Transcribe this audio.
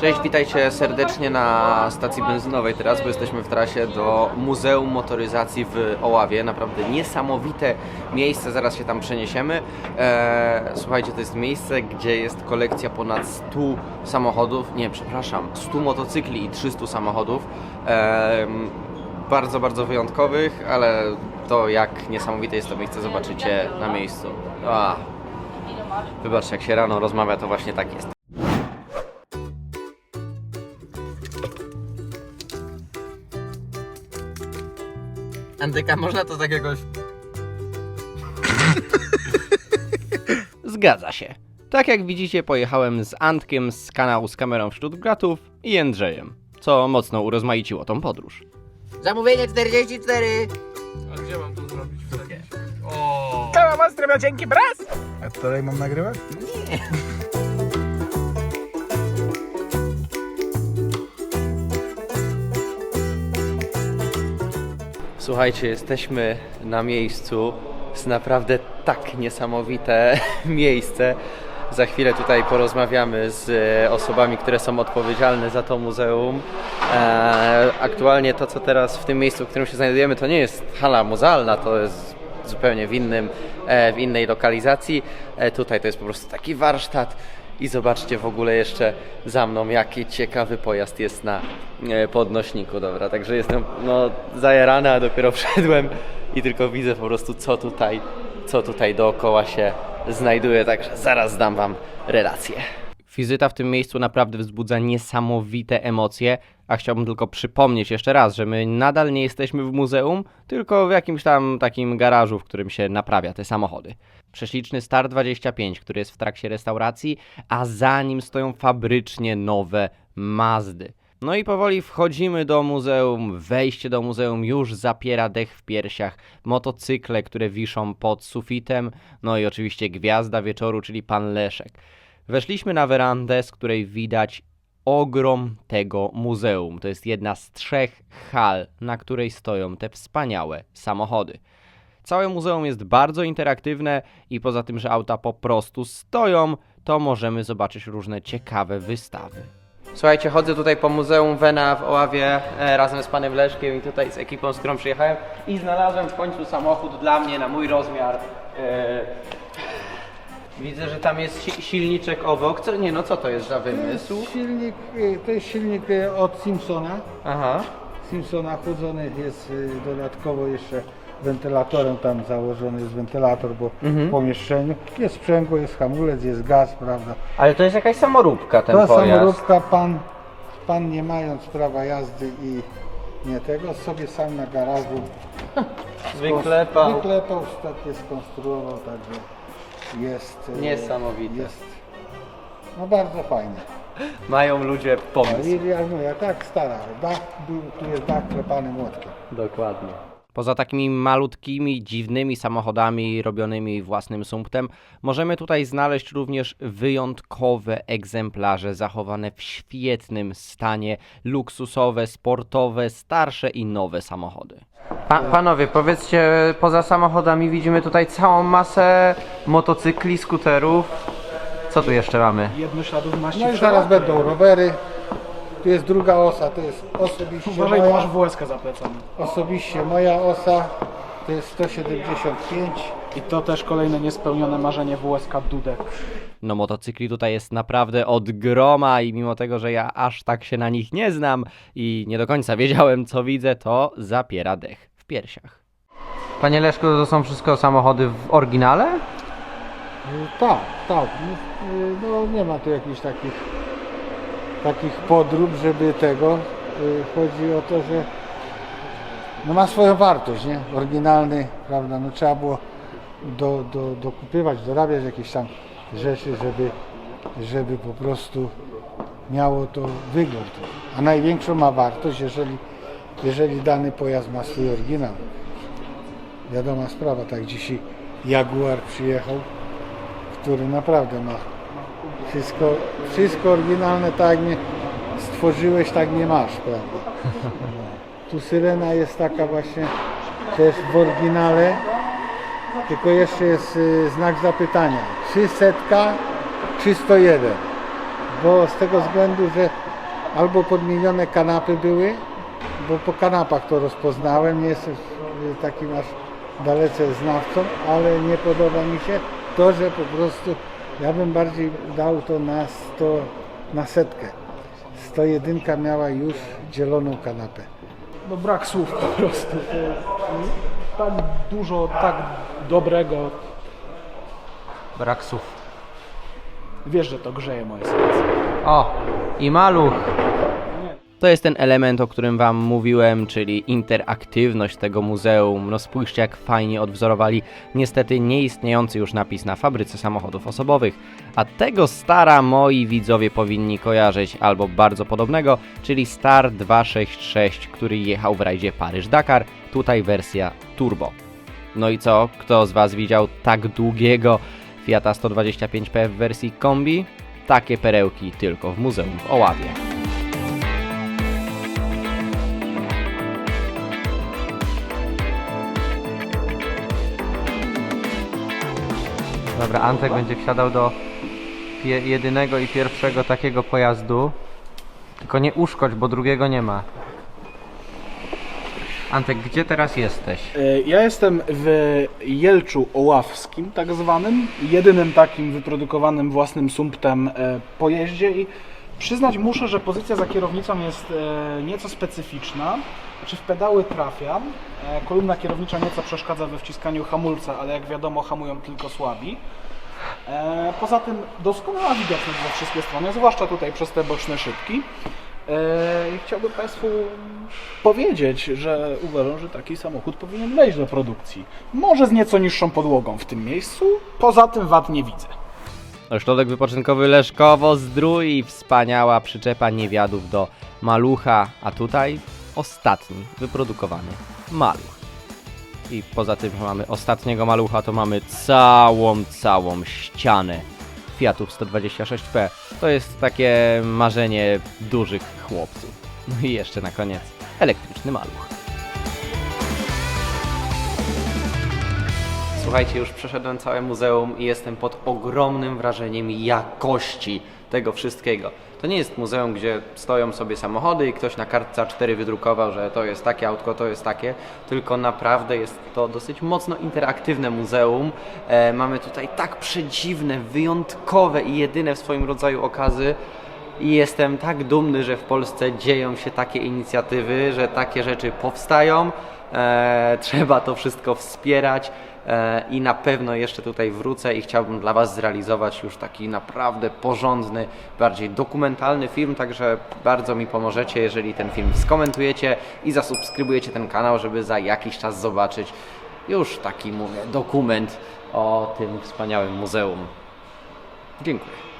Cześć, witajcie serdecznie na stacji benzynowej teraz, bo jesteśmy w trasie do Muzeum Motoryzacji w Oławie. Naprawdę niesamowite miejsce, zaraz się tam przeniesiemy. Eee, słuchajcie, to jest miejsce, gdzie jest kolekcja ponad 100 samochodów, nie, przepraszam, 100 motocykli i 300 samochodów. Eee, bardzo, bardzo wyjątkowych, ale to jak niesamowite jest to miejsce zobaczycie na miejscu. A, wybaczcie, jak się rano rozmawia, to właśnie tak jest. Antyka, można to tak jakoś... Zgadza się. Tak jak widzicie, pojechałem z Antkiem z kanału z kamerą wśród gratów i Jędrzejem, co mocno urozmaiciło tą podróż. Zamówienie 44! A gdzie mam to zrobić? Wsadzić? O. Kawa Mastrema, dzięki braz! A dalej mam nagrywać? Słuchajcie, jesteśmy na miejscu. Jest naprawdę tak niesamowite miejsce. Za chwilę tutaj porozmawiamy z e, osobami, które są odpowiedzialne za to muzeum. E, aktualnie to, co teraz w tym miejscu, w którym się znajdujemy, to nie jest hala muzealna, to jest zupełnie w, innym, e, w innej lokalizacji. Tutaj to jest po prostu taki warsztat. I zobaczcie w ogóle jeszcze za mną, jaki ciekawy pojazd jest na e, podnośniku, dobra. Także jestem no, zajarany, a dopiero wszedłem i tylko widzę po prostu, co tutaj, co tutaj dookoła się znajduje. Także zaraz dam Wam relację. Wizyta w tym miejscu naprawdę wzbudza niesamowite emocje, a chciałbym tylko przypomnieć jeszcze raz, że my nadal nie jesteśmy w muzeum, tylko w jakimś tam takim garażu, w którym się naprawia te samochody. Prześliczny Star 25, który jest w trakcie restauracji, a za nim stoją fabrycznie nowe Mazdy. No i powoli wchodzimy do muzeum, wejście do muzeum już zapiera dech w piersiach, motocykle, które wiszą pod sufitem, no i oczywiście gwiazda wieczoru, czyli pan Leszek. Weszliśmy na werandę, z której widać ogrom tego muzeum. To jest jedna z trzech hal, na której stoją te wspaniałe samochody. Całe muzeum jest bardzo interaktywne i poza tym, że auta po prostu stoją, to możemy zobaczyć różne ciekawe wystawy. Słuchajcie, chodzę tutaj po Muzeum Wena w Oławie e, razem z panem Leszkiem i tutaj z ekipą, z którą przyjechałem i znalazłem w końcu samochód dla mnie, na mój rozmiar. E, widzę, że tam jest si- silniczek obok. Co, nie no, co to jest za wymysł? Silnik, y, to jest silnik y, od Simpsona. Aha. Simpsona chłodzony jest y, dodatkowo jeszcze wentylatorem tam założony jest wentylator, bo Mhm. w pomieszczeniu jest sprzęgło, jest hamulec, jest gaz, prawda? Ale to jest jakaś samoróbka ten To pojazd. samoróbka pan, pan nie mając prawa jazdy i nie tego, sobie sam na garażu Wyklepał. wyklepał, takie skonstruował, także jest y, Niesamowite. Jest no bardzo fajnie. Mają ludzie pomysł. I jak mówię, tak stara, dach, był, tu jest dach klepany młotkiem. Dokładnie. Poza takimi malutkimi, dziwnymi samochodami robionymi własnym sumptem, możemy tutaj znaleźć również wyjątkowe egzemplarze zachowane w świetnym stanie, luksusowe, sportowe, starsze i nowe samochody. Pa, panowie, powiedzcie, poza samochodami widzimy tutaj całą masę motocykli, skuterów. Co tu jeszcze mamy? Jednośladów maści No i zaraz będą rowery. Tu jest druga osa, to jest osobiście Uważaj, bo masz moja, WSK za plecami. osobiście moja osa. To jest 175. I to też kolejne niespełnione marzenie WSK Dudek. No motocykli tutaj jest naprawdę od groma i mimo tego, że ja aż tak się na nich nie znam i nie do końca wiedziałem co widzę, to zapiera dech w piersiach. Panie Leszku, to są wszystko samochody w oryginale? Y, Tak, tak. No, y, No nie ma tu jakichś takich takich podrób, żeby tego. y, Chodzi o to, że no ma swoją wartość, nie? Oryginalny, prawda? No trzeba było do, do, dokupywać, dorabiać jakieś tam rzeczy, żeby, żeby po prostu miało to wygląd. A największą ma wartość, jeżeli, jeżeli dany pojazd ma swój oryginał. Wiadoma sprawa, tak dzisiaj Jaguar przyjechał, który naprawdę ma wszystko, wszystko oryginalne, tak nie stworzyłeś, tak nie masz, prawda? Tu syrena jest taka właśnie też w oryginale, tylko jeszcze jest y, znak zapytania. Czy setka, czy 101? bo z tego względu, że albo podmienione kanapy były, bo po kanapach to rozpoznałem, nie jestem y, takim aż dalece znawcą, ale nie podoba mi się to, że po prostu ja bym bardziej dał to na 100, na setkę. 101 miała już dzieloną kanapę. no brak słów po prostu. Tak dużo, tak dobrego. Brak słów. Wiesz, że to grzeje moje serce. O, i maluch. To jest ten element, o którym Wam mówiłem, czyli interaktywność tego muzeum. No spójrzcie, jak fajnie odwzorowali niestety nieistniejący już napis na fabryce samochodów osobowych. A tego stara moi widzowie powinni kojarzyć, albo bardzo podobnego, czyli Star 266, który jechał w rajdzie Paryż-Dakar, tutaj wersja turbo. No i co? Kto z Was widział tak długiego Fiata 125P w wersji kombi? Takie perełki tylko w muzeum w Oławie. Dobra, Antek będzie wsiadał do jedynego i pierwszego takiego pojazdu. Tylko nie uszkodź, bo drugiego nie ma. Antek, gdzie teraz jesteś? E, Ja jestem w Jelczu Oławskim, tak zwanym, jedynym takim wyprodukowanym własnym sumptem e, pojeździe i przyznać muszę, że pozycja za kierownicą jest e, nieco specyficzna. Znaczy w pedały trafiam, kolumna kierownicza nieco przeszkadza we wciskaniu hamulca, ale jak wiadomo hamują tylko słabi. Poza tym doskonała widoczność we wszystkie strony, zwłaszcza tutaj przez te boczne szybki. E, chciałbym Państwu powiedzieć, że uważam, że taki samochód powinien wejść do produkcji. Może z nieco niższą podłogą w tym miejscu, poza tym wad nie widzę. Ośrodek wypoczynkowy Leszkowo Zdrój i wspaniała przyczepa niewiadów do malucha, a tutaj ostatni wyprodukowany maluch. I poza tym, że mamy ostatniego malucha, to mamy całą, całą ścianę Fiatów 126P. To jest takie marzenie dużych chłopców. No i jeszcze na koniec elektryczny maluch. Słuchajcie, już przeszedłem całe muzeum i jestem pod ogromnym wrażeniem jakości tego wszystkiego. To nie jest muzeum, gdzie stoją sobie samochody i ktoś na kartce A4 wydrukował, że to jest takie autko, to jest takie, tylko naprawdę jest to dosyć mocno interaktywne muzeum. E, mamy tutaj tak przedziwne, wyjątkowe i jedyne w swoim rodzaju okazy. I jestem tak dumny, że w Polsce dzieją się takie inicjatywy, że takie rzeczy powstają. E, trzeba to wszystko wspierać e, i na pewno jeszcze tutaj wrócę i chciałbym dla Was zrealizować już taki naprawdę porządny, bardziej dokumentalny film, także bardzo mi pomożecie, jeżeli ten film skomentujecie i zasubskrybujecie ten kanał, żeby za jakiś czas zobaczyć już taki, mówię, dokument o tym wspaniałym muzeum. Dziękuję.